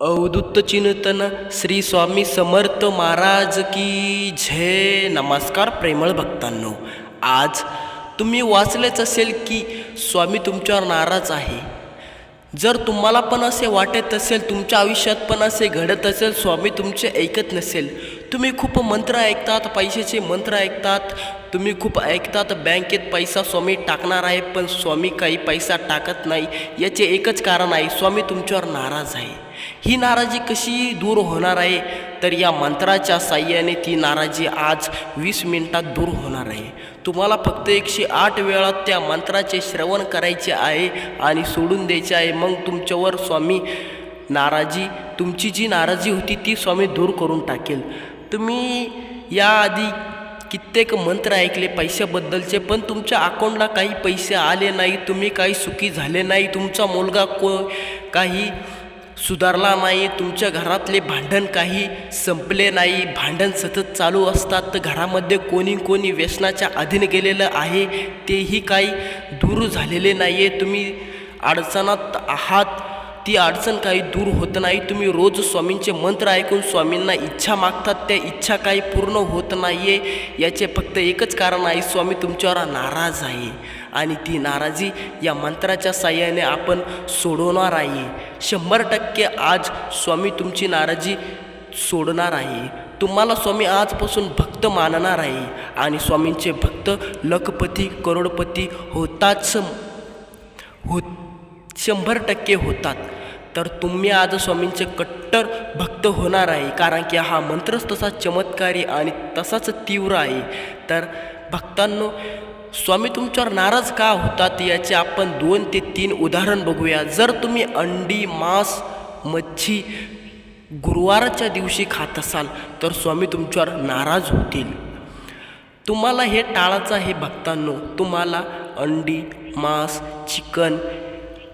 अवधूत चिंतन श्री स्वामी समर्थ महाराज की जय नमस्कार प्रेमळ भक्तांनो. आज तुम्ही वाचलेच असेल की स्वामी तुमच्यावर नाराज आहे. जर तुम्हाला पण असे वाटत असेल तुमच्या आयुष्यात पण असे घडत असेल स्वामी तुमचे ऐकत नसेल तुम्ही खूप मंत्र ऐकतात पैशाचे मंत्र ऐकतात तुम्ही खूप ऐकतात बँकेत पैसा स्वामी टाकणार आहे पण स्वामी काही पैसा टाकत नाही याचे एकच कारण आहे स्वामी तुमच्यावर नाराज आहे. ही नाराजी कशी दूर होणार आहे? तर या मंत्राच्या साह्याने ती नाराजी आज वीस मिनिटात दूर होणार आहे. तुम्हाला फक्त एकशे आठ वेळा त्या मंत्राचे श्रवण करायचे आहे आणि सोडून द्यायचे आहे. मग तुमच्यावर स्वामी नाराजी तुमची जी नाराजी होती ती स्वामी दूर करून टाकेल. तुम्ही याआधी कित्येक मंत्र ऐकले पैशाबद्दलचे पण तुमच्या अकाउंटला काही पैसे आले नाही तुम्ही काही सुखी झाले नाही तुमचा मुलगा को काही सुधारला नाही तुमच्या घरातले भांडण काही संपले नाही. भांडण सतत चालू असतात. तर घरामध्ये कोणी कोणी व्यसनाच्या अधीन गेलेलं आहे तेही काही दूर झालेले नाही आहे तुम्ही अडचणात आहात. ती अडचण काही दूर होत नाही. तुम्ही रोज स्वामींचे मंत्र ऐकून स्वामींना इच्छा मागतात. त्या इच्छा काही पूर्ण होत नाही आहे याचे फक्त एकच कारण आहे स्वामी तुमच्यावर नाराज आहे. आणि ती नाराजी या मंत्राच्या साह्याने आपण सोडवणार आहे. शंभर टक्के आज स्वामी तुमची नाराजी सोडणार आहे. तुम्हाला स्वामी आजपासून भक्त मानणार आहे. आणि स्वामींचे भक्त लखपती करोडपती होताच होत शंभर टक्के होतात. तर तुम्ही आज स्वामींचे कट्टर भक्त होणार आहे कारण की हा मंत्रच तसा चमत्कारी आणि तसाच तीव्र आहे. तर भक्तांनो स्वामी तुमच्यावर नाराज का होतात याचे आपण दोन ते तीन उदाहरण बघूया. जर तुम्ही अंडी मांस मच्छी गुरुवारच्या दिवशी खात असाल तर स्वामी तुमच्यावर नाराज होतील. तुम्हाला हे टाळायचं आहे भक्तांनो. तुम्हाला अंडी मांस चिकन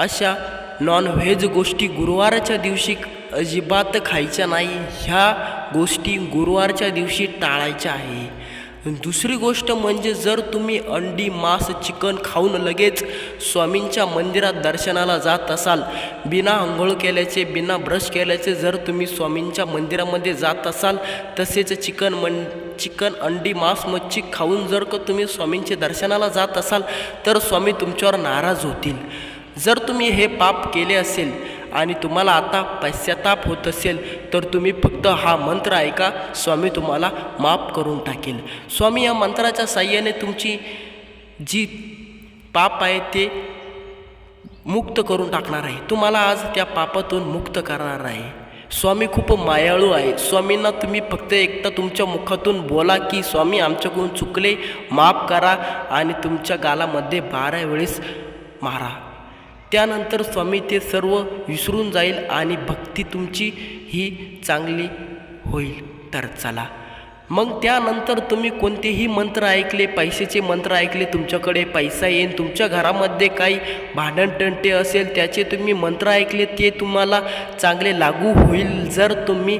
अशा नॉनव्हेज गोष्टी गुरुवारच्या दिवशी अजिबात खायच्या नाही. ह्या गोष्टी गुरुवारच्या दिवशी टाळायच्या आहे. दुसरी गोष्ट म्हणजे जर तुम्ही अंडी मांस चिकन खाऊन लगेच स्वामींच्या मंदिरात दर्शनाला जात असाल बिना आंघोळ केल्याचे बिना ब्रश केल्याचे जर तुम्ही स्वामींच्या मंदिरामध्ये जात असाल तसेच चिकन मन चिकन अंडी मांस मच्छी खाऊन जर का तुम्ही स्वामींच्या दर्शनाला जात असाल तर स्वामी तुमच्यावर नाराज होतील. जर तुम्ही हे पाप केले असेल आणि तुम्हाला आता पश्चाताप होत असेल तर तुम्ही फक्त हा मंत्र ऐका स्वामी तुम्हाला माफ करून टाकेल. स्वामी या मंत्राच्या साह्याने तुमची जी पाप आहे ते मुक्त करून टाकणार आहे. तुम्हाला आज त्या पापातून मुक्त करणार आहे. स्वामी खूप मायाळू आहे. स्वामींना तुम्ही फक्त एकदा तुमच्या मुखातून बोला की स्वामी आमच्याकडून चुकले माफ करा आणि तुमच्या गालामध्ये बारा वेळेस मारा. त्यानंतर स्वामी ते सर्व विसरून जाईल आणि भक्ती तुमची ही चांगली होईल. तर चला. मग त्यानंतर तुम्ही कोणतेही मंत्र ऐकले पैशाचे मंत्र ऐकले तुमच्याकडे पैसा येईल तुमच्या घरामध्ये काही भांडणटंटे असेल त्याचे तुम्ही मंत्र ऐकले ते तुम्हाला चांगले लागू होईल. जर तुम्ही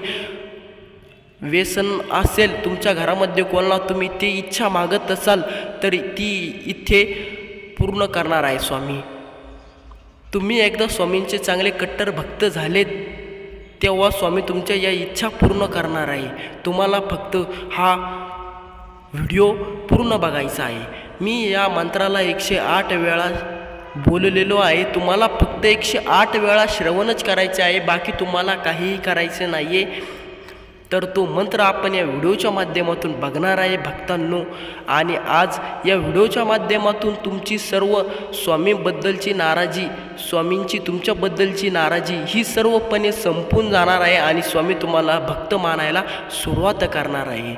व्यसन असेल तुमच्या घरामध्ये कोणाला तुम्ही ती इच्छा मागत असाल तर ती इथे पूर्ण करणार आहे स्वामी. तुम्ही एकदा स्वामींचे चांगले कट्टर भक्त झाले तेव्हा स्वामी तुमच्या या इच्छा पूर्ण करणार आहे. तुम्हाला फक्त हा व्हिडिओ पूर्ण बघायचा आहे. मी या मंत्राला एकशे आठ वेळा बोललेलो आहे. तुम्हाला फक्त एकशे आठ वेळा श्रवणच करायचे आहे. बाकी तुम्हाला काहीही करायचं नाही आहे तर तो मंत्र आपण या व्हिडिओच्या माध्यमातून बघणार आहे भक्तांनो. आणि आज या व्हिडिओच्या माध्यमातून तुमची सर्व स्वामींबद्दलची नाराजी स्वामींची तुमच्याबद्दलची नाराजी ही सर्वपणे संपून जाणार आहे आणि स्वामी तुम्हाला भक्त मानायला सुरुवात करणार आहे.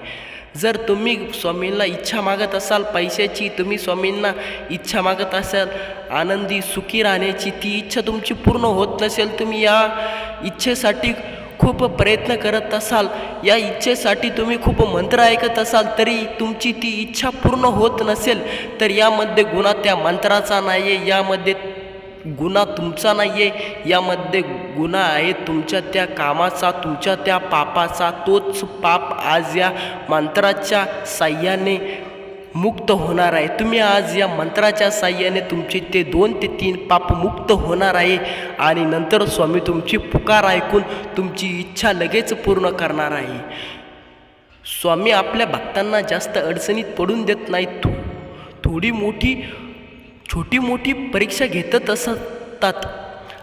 जर तुम्ही स्वामींना इच्छा मागत असाल पैशाची तुम्ही स्वामींना इच्छा मागत असाल आनंदी सुखी राहण्याची ती इच्छा तुमची पूर्ण होत नसेल तुम्ही या इच्छेसाठी खूप प्रयत्न करत असाल या इच्छेसाठी तुम्ही खूप मंत्र ऐकत असाल तरी तुमची ती इच्छा पूर्ण होत नसेल तर यामध्ये गुन्हा त्या मंत्राचा नाही आहे यामध्ये गुन्हा तुमचा नाही आहे यामध्ये गुन्हा आहे तुमच्या त्या कामाचा तुमच्या त्या पापाचा तोच पाप आज या मंत्राच्या साह्याने मुक्त होणार आहे. तुम्ही आज या मंत्राच्या साह्याने तुमचे ते दोन ते तीन पाप मुक्त होणार आहे आणि नंतर स्वामी तुमची पुकार ऐकून तुमची इच्छा लगेच पूर्ण करणार आहे. स्वामी आपल्या भक्तांना जास्त अडचणीत पडून देत नाहीत. थो थोडी मोठी छोटी मोठी परीक्षा घेतच असतात.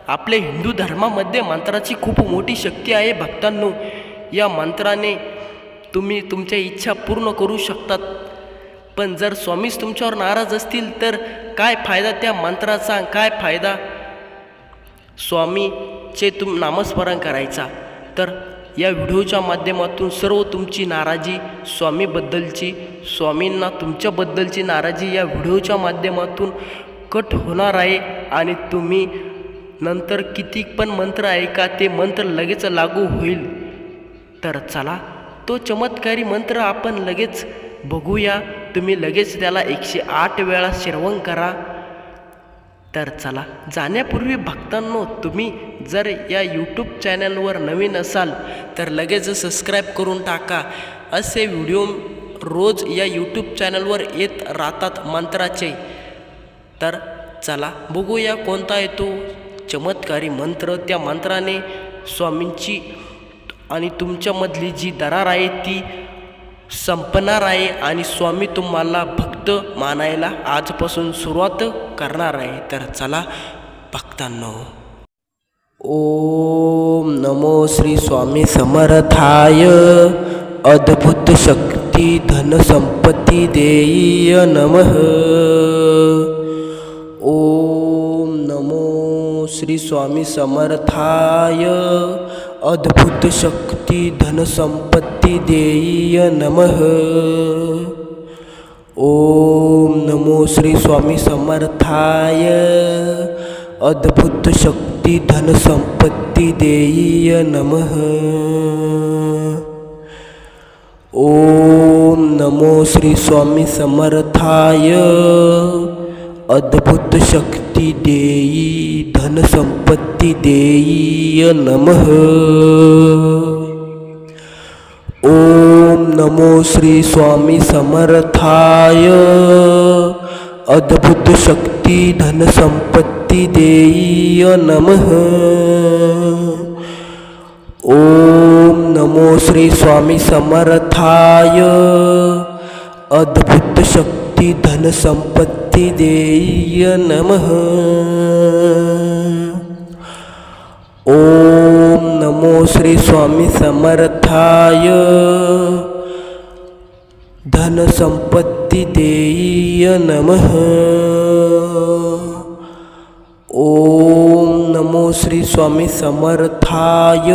आपल्या हिंदू धर्मामध्ये मंत्राची खूप मोठी शक्ती आहे भक्तांनो. या मंत्राने तुम्ही तुमच्या इच्छा पूर्ण करू शकतात. पण जर स्वामीच तुमच्यावर नाराज असतील तर काय फायदा त्या मंत्राचा काय फायदा? स्वामीचे तुम नामस्मरण करायचा. तर या व्हिडिओच्या माध्यमातून सर्व तुमची नाराजी स्वामीबद्दलची स्वामींना तुमच्याबद्दलची नाराजी या व्हिडिओच्या माध्यमातून कट होणार आहे आणि तुम्ही नंतर किती पण मंत्र ऐका ते मंत्र लगेच लागू होईल. तर चला तो चमत्कारी मंत्र आपण लगेच बघूया. तुम्ही लगेच त्याला एकशे आठ वेळा श्रवण करा. तर चला जाण्यापूर्वी भक्तांनो तुम्ही जर या यूट्यूब चॅनलवर नवीन असाल तर लगेच सबस्क्राईब करून टाका. असे व्हिडिओ रोज या यूट्यूब चॅनलवर येत राहतात मंत्राचे. तर चला बघूया कोणता येतो चमत्कारी मंत्र. त्या मंत्राने स्वामींची आणि तुमच्यामधली जी दरार आहे ती संपणार आहे आणि स्वामी तुम्हाला भक्त मानायला आजपासून सुरुवात करणार आहे. तर चला भक्तांनो. ओम नमो श्री स्वामी समर्थाय. अद्भुत शक्ती धन संपत्ती देय नमः. ओम नमो श्री स्वामी समर्थाय. अद्भुत शक्ती धनसंपत्ती देय नमः. ओम नमो श्री स्वामी समर्थाय. अद्भुत शक्ती धनसंपत्ती देय नमः. ओम नमो श्री स्वामी समर्थाय. अद्भुत शक्ती देई धनसंपत्ती देई नमः। ओम नमो श्री स्वामी समर्थाय। अद्भुत शक्ती धनसंपत्ती देई नमः। ओम नमो श्री स्वामी समर्थाय। अद्भुत शक्ती धन संपत्ती देय नमः। ओम नमो श्री स्वामी समर्थाय। धन संपत्ती देय नमः। ओम नमो श्री स्वामी समर्थाय।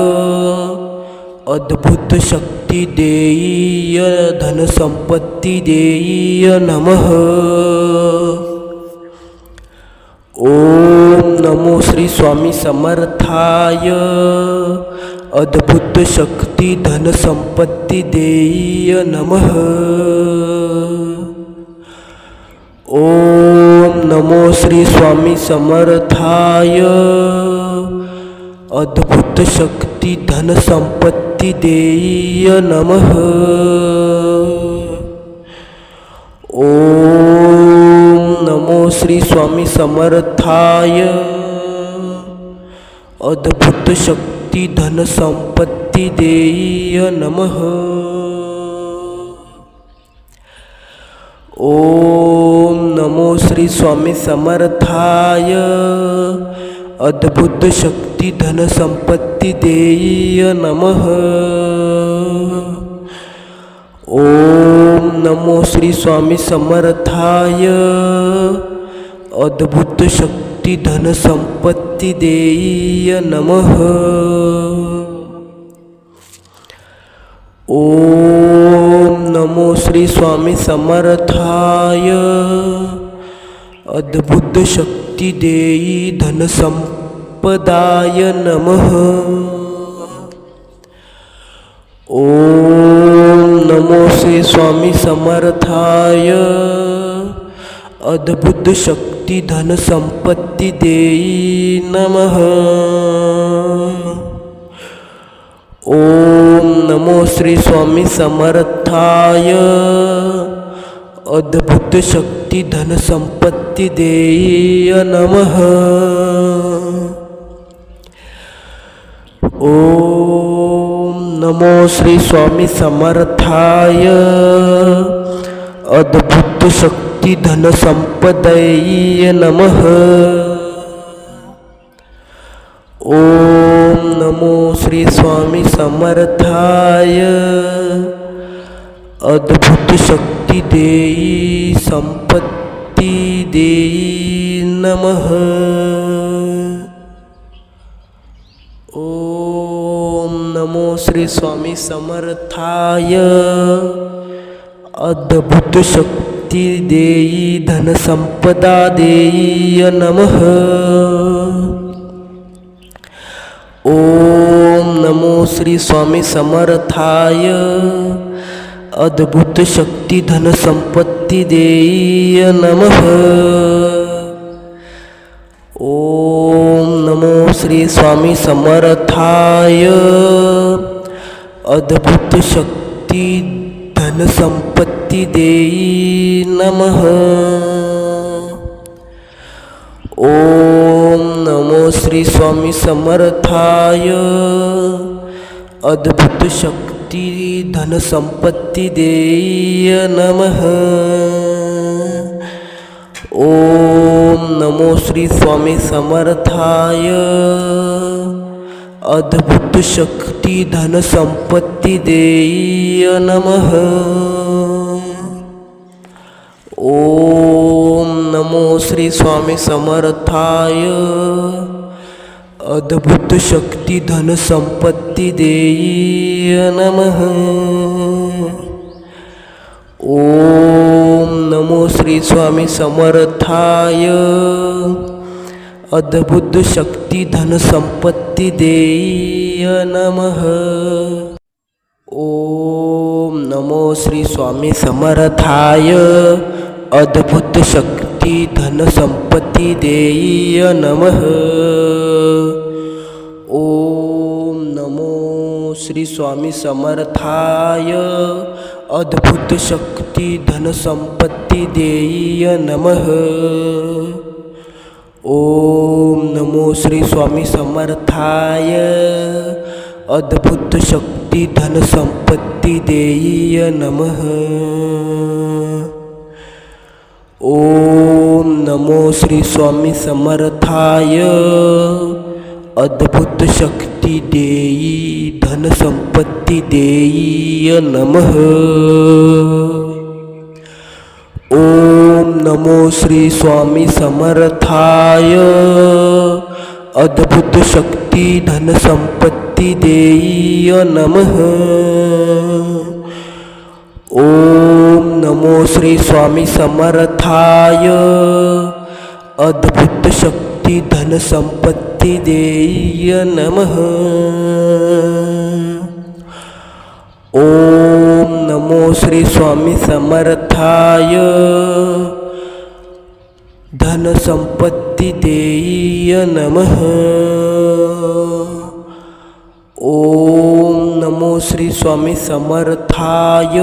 अद्भुत शक्ती देय धन संपत्ती देय नमः। ओम नमो श्री स्वामी समर्थाय। अद्भुत शक्ती धन संपत्ती देय नमः। ओम नमो श्री स्वामी समर्थाय। अद्भुत शक्ती धन संपत्ती देय नमः. ॐ नमो श्री स्वामी समर्थाय. अद्भुत शक्ती धन संपत्ती देय नमः. ओम नमो श्री स्वामी समर्थाय. अद्भुत शक्ती धन संपत्ती देय नमः। ओम नमो श्री स्वामी समर्थाय। अद्भुत शक्ती धन संपत्ती देय नमः। ओम नमो श्री स्वामी समर्थाय। अद्भुत शक्ती देई धन संपदाय नमः। ओम नमो श्री स्वामी समर्थाय। अद्भुत शक्ती धन संपत्ती देई नमः। ओम नमो श्री स्वामी समर्थाय। अद्भुत शक्ती धनसंपत्ती देय नमः। ओम नमो श्री स्वामी समर्थाय। अद्भुत शक्ती धनसंपदय नम नमः। ओम नमो श्री स्वामी समर्थाय। अद्भुत शक्ती देई संपत्ती देई नमः। ओम नमो श्री स्वामी समर्थाय। अद्भुत शक्ती देई धनसंपदा देई नमः। ओम नमो श्री स्वामी समर्थाय। अद्भुत शक्ती धन संपत्ती देय नमः। ओम नमो श्री स्वामी समर्थाय। अद्भुत शक्ती धन संपत्ती देई नमः। ओम नमो श्री स्वामी समर्थाय। अद्भुत शक्ती धन धनसंपत्ती देय नमः. ओम नमो श्री स्वामी समर्थाय. अद्भुत शक्ती धनसंपत्ती देय नमः. ओम नमो श्री स्वामी समर्थाय. अद्भुत शक्ती धन संपत्ती देय नमः। ओम नमो श्री स्वामी समर्थाय। अद्भुत शक्ती धन संपत्ती देय नमः। ओम नमो श्री स्वामी समर्थाय। अद्भुत शक्ती धन संपत्ती देय नमः। ओम नमो श्री स्वामी समर्थाय। अद्भुत शक्ती धन संपत्ती देय नमः। ओम नमो श्री स्वामी समर्थाय। अद्भुत शक्ती धन संपत्ती देय नमः। ओम नमो श्री स्वामी समर्थाय. अद्भुत शक्ती देई धनसंपत्ती देय नमः. ओम नमो श्री स्वामी समर्थाय. अद्भुत शक्ती धनसंपत्ती देय नमः. ओम नमो श्री स्वामी समर्थाय. अद्भुत शक्ती धन संपत्ती देय नमः. ओम नमो श्री स्वामी समर्थाय. धन संपत्ती देय नमः. ओम नमो श्री स्वामी समर्थाय.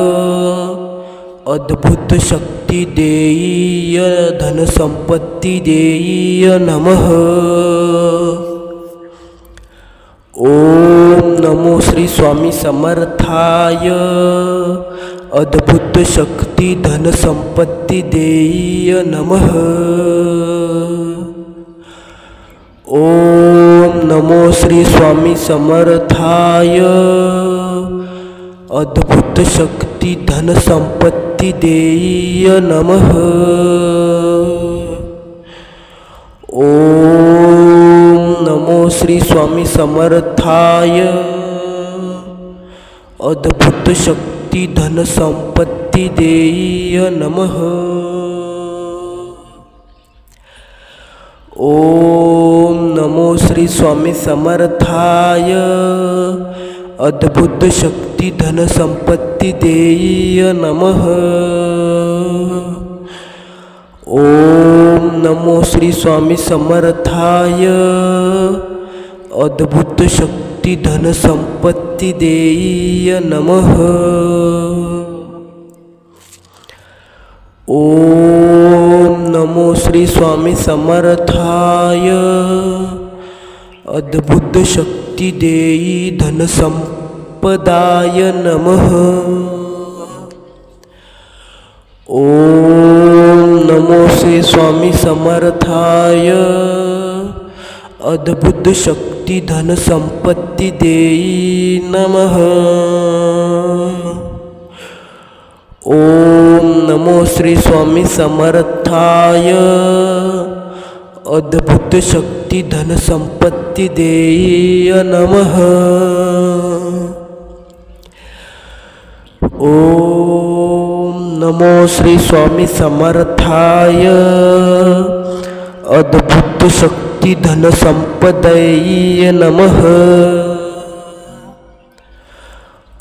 अद्भुत शक्ती देय धनसंपत्ती देय नमः. ओम नमो श्री स्वामी समर्थाय. अद्भुत शक्ती धनसंपत्ती देय नमः. ओम नमो श्री स्वामी समर्थाय. अद्भुत शक्ती धन संपत्ती देय नमः. ओम नमो श्री स्वामी समर्थाय. अद्भुत शक्ती धन संपत्ती देय नमः. ओम नमो श्री स्वामी समर्थाय. अद्भुत शक्ती धन संपत्ती देय नमः. ओम नमो श्री स्वामी समर्थाय. अद्भुत शक्ती धन संपत्ती देय नमः. ओम नमो श्री स्वामी समर्थाय. अद्भुत शक्ती देई धनसंपदाय नमः। ओम नमो श्री स्वामी समर्थाय। अद्भुत शक्ती धनसंपत्ती देई नमः। ओम नमो श्री स्वामी समर्थाय। अद्भुत शक्ती धनसंपत्ती देय नमः। ओम नमो श्री स्वामी समर्थाय। अद्भुत शक्ती धनसंपदय नमः।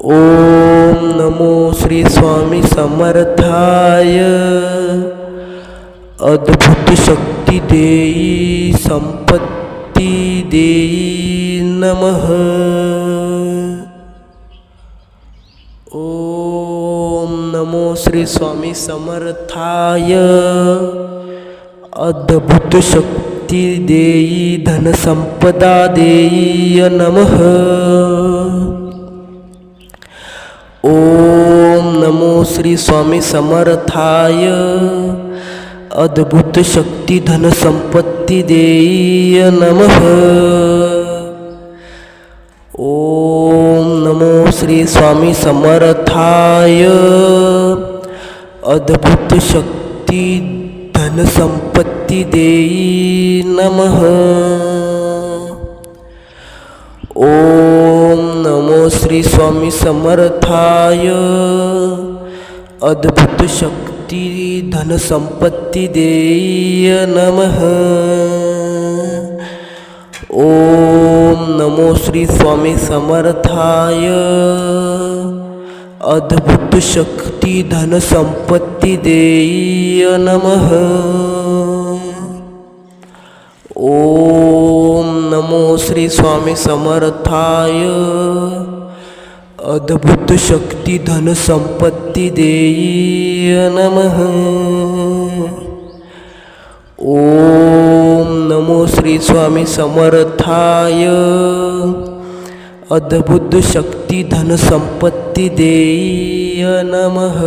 ओम नमो श्री स्वामी समर्थाय। अद्भुत शक्ती देई संपत्ती देई नमः। ओम नमो श्री स्वामी समर्थाय। अद्भुत शक्ती देई धनसंपदा देई नमः। ओम नमो श्री स्वामी समर्थाय। अद्भुत शक्ती धनसंपत्ती देय नमः। ओम नमो श्री स्वामी समर्थाय। अद्भुत शक्ती धनसंपत्ती देई नमः। ओम नमो श्री स्वामी समर्थाय। अद्भुत शक्ती धनसंपत्ती देय नमः। ओम नमो श्री स्वामी समर्थाय। अद्भुत शक्ती धनसंपत्ती देय नमः। ओम नमो श्री स्वामी समर्थाय। अद्भुत शक्ती धनसंपत्ती देई नमः। ओम नमो श्री स्वामी समर्थाय। अद्भुत शक्ती धनसंपत्ती देई नमः।